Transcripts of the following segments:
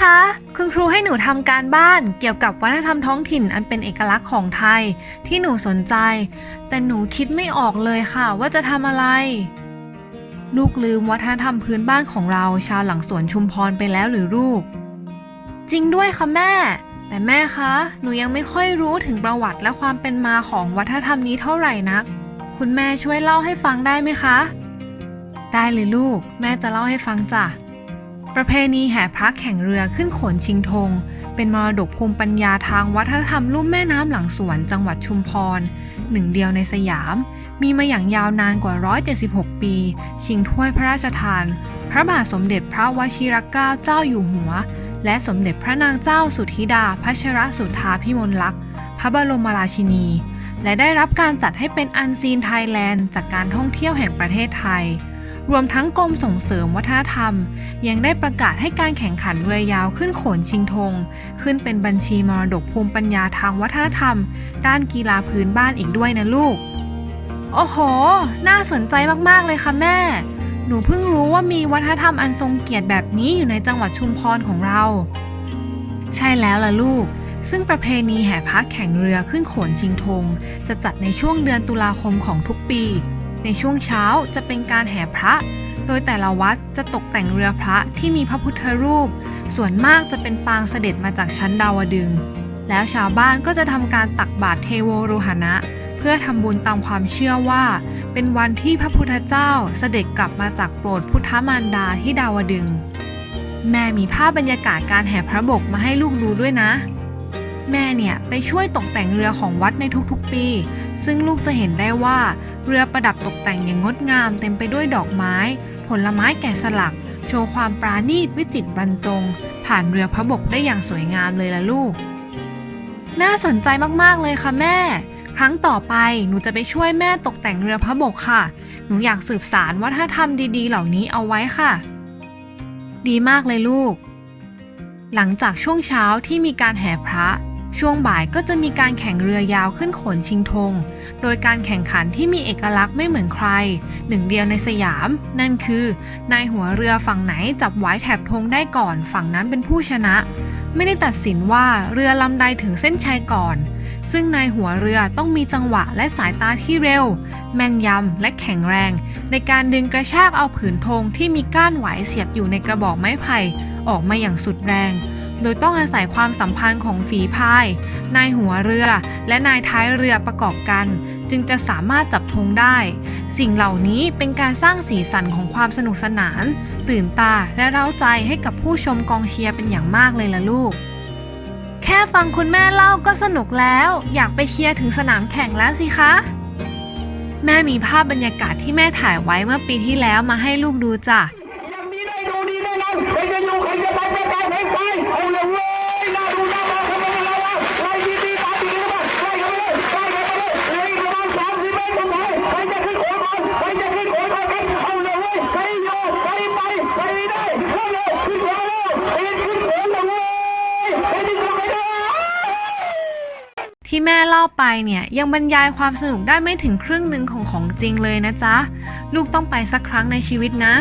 คะ คุณครูให้หนูทำการบ้านเกี่ยวกับวัฒนธรรมท้องถิ่นอันเป็นเอกลักษณ์ของไทย ที่หนูสนใจ แต่หนูคิดไม่ออกเลยค่ะ ว่าจะทำอะไร ลูกลืมวัฒนธรรมพื้นบ้านของเราชาวหลังสวนชุมพรไปแล้วหรือลูก จริงด้วยค่ะแม่ แต่แม่คะ หนูยังไม่ค่อยรู้ถึงประวัติและความเป็นมาของวัฒนธรรมนี้เท่าไหร่นัก คุณแม่ช่วยเล่าให้ฟังได้ไหมคะ ได้เลยลูก แม่จะเล่าให้ฟังจ้ะ ประเพณีแห่พระแข่งเรือขึ้นโขนชิงธง เป็นมรดกภูมิปัญญาทางวัฒนธรรมลุ่มแม่น้ำหลังสวนจังหวัดชุมพร หนึ่งเดียวในสยาม มีมาอย่างยาวนานกว่า 176 ปี ชิงถ้วยพระราชทาน พระบาทสมเด็จพระวชิรเกล้าเจ้าอยู่หัว และสมเด็จพระนางเจ้าสุธิดาพัชรสุธาพิมลลักษณ์พระบรมราชินี และได้รับการจัดให้เป็นอันซีนไทยแลนด์จากการท่องเที่ยวแห่งประเทศไทย รวมทั้งกรมส่งเสริมวัฒนธรรม ยังได้ประกาศให้การแข่งขันเรือยาวขึ้นโขนชิงธงขึ้นเป็นบัญชีมรดกภูมิปัญญาทางวัฒนธรรม ด้านกีฬาพื้นบ้านอีกด้วยนะลูก โอ้โห น่าสนใจมากๆเลยค่ะแม่ หนูเพิ่งรู้ว่ามีวัฒนธรรมอันทรงเกียรติแบบนี้อยู่ในจังหวัดชุมพรของเรา ใช่แล้วล่ะลูกซึ่งประเพณีแห่พระแข่งเรือขึ้นโขนชิงธงจะจัดในช่วงเดือนตุลาคมของทุกปี ในช่วงเช้าจะเป็นการแห่พระ โดยแต่ละวัดจะตกแต่งเรือพระที่มีพระพุทธรูป ส่วนมากจะเป็นปางเสด็จมาจากชั้นดาวดึง แล้วชาวบ้านก็จะทำการตักบาตรเทโวโรหณะ เพื่อทำบุญตามความเชื่อว่า เป็นวันที่พระพุทธเจ้าเสด็จกลับมาจากโปรดพุทธมารดาที่ดาวดึง แม่มีภาพบรรยากาศการแห่พระบกมาให้ลูกดูด้วยนะแม่เนี่ยไปช่วยตกแต่งเรือของวัดในทุกๆปี ซึ่งลูกจะเห็นได้ว่า เรือประดับตกแต่งอย่างงดงามเต็มไปด้วยดอกไม้ ผลไม้แกะสลัก โชว์ความปราณีตวิจิตรบรรจง ผ่านเรือพระบกได้อย่างสวยงามเลยล่ะลูก น่าสนใจมากๆเลยค่ะแม่ ครั้งต่อไปหนูจะไปช่วยแม่ตกแต่งเรือพระบกค่ะ หนูอยากสืบสารวัฒนธรรมดีๆ เหล่านี้เอาไว้ค่ะ ดีมากเลยลูก หลังจากช่วงเช้าที่มีการแห่พระ ช่วงบ่ายก็จะมีการแข่งเรือยาวขึ้นโขนชิงธง โดยการแข่งขันที่มีเอกลักษณ์ไม่เหมือนใคร หนึ่งเดียวในสยาม นั่นคือ นายหัวเรือฝั่งไหนจับไว้แถบธงได้ก่อนฝั่งนั้นเป็นผู้ชนะ ไม่ได้ตัดสินว่าเรือลำใดถึงเส้นชัยก่อน ซึ่งนายหัวเรือต้องมีจังหวะและสายตาที่เร็ว แม่นยำและแข็งแรง ในการดึงกระชากเอาผืนธงที่มีก้านไหวเสียบอยู่ในกระบอกไม้ไผ่ออกมาอย่างสุดแรง โดยต้องอาศัยความสัมพันธ์ของฝีพาย นายหัวเรือและนายท้ายเรือประกอบกัน จึงจะสามารถจับธงได้ สิ่งเหล่านี้เป็นการสร้างสีสันของความสนุกสนาน ตื่นตาและเร้าใจให้กับผู้ชมกองเชียร์เป็นอย่างมากเลยล่ะลูก แค่ฟังคุณแม่เล่าก็สนุกแล้ว อยากไปเชียร์ถึงสนามแข่งแล้วสิคะ แม่มีภาพบรรยากาศที่แม่ถ่ายไว้เมื่อปีที่แล้วมาให้ลูกดูจ้ะ อย่างนี้ได้ดูดีแน่นอนใครจะอยู่ใครจะไปไม่ไปไม่ไปเอาเลยเว้ยน่าดูนะ ที่แม่เล่าไปเนี่ยยังบรรยายความสนุกได้ไม่ถึงครึ่งหนึ่งของของจริงเลยนะจ๊ะ ลูกต้องไปสักครั้งในชีวิตนะ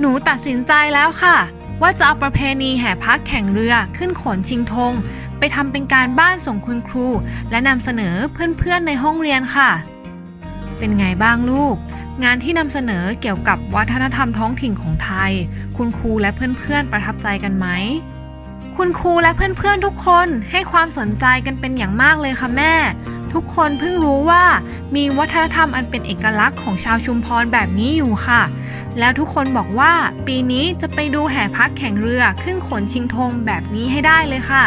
หนูตัดสินใจแล้วค่ะ ว่าจะเอาประเพณีแห่พักแข่งเรือขึ้นขนชิงธงไปทำเป็นการบ้านส่งคุณครู และนำเสนอเพื่อนๆในห้องเรียนค่ะ เป็นไงบ้างลูก งานที่นำเสนอเกี่ยวกับวัฒนธรรมท้องถิ่นของไทย คุณครูและเพื่อนๆประทับใจกันไหม คุณครูและเพื่อนๆทุกคนให้ความสนใจกันเป็นอย่างมากเลยค่ะแม่ ทุกคนเพิ่งรู้ว่ามีวัฒนธรรมอันเป็นเอกลักษณ์ของชาวชุมพรแบบนี้อยู่ค่ะ แล้วทุกคนบอกว่าปีนี้จะไปดูแห่พักแข่งเรือขึ้นขนชิงธงแบบนี้ให้ได้เลยค่ะ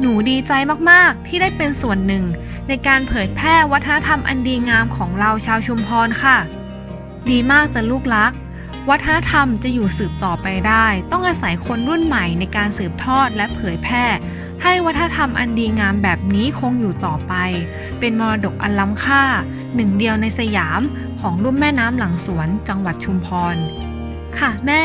หนูดีใจมากๆที่ได้เป็นส่วนหนึ่ง ในการเผยแพร่วัฒนธรรมอันดีงามของเราชาวชุมพรค่ะ ดีมากจะลูกรัก วัฒนธรรมจะอยู่สืบต่อไปได้ ต้องอาศัยคนรุ่นใหม่ในการสืบทอดและเผยแพร่ ให้วัฒนธรรมอันดีงามแบบนี้คงอยู่ต่อไป เป็นมรดกอันล้ำค่า หนึ่งเดียวในสยามของรุ่มแม่น้ำหลังสวนจังหวัดชุมพร ค่ะแม่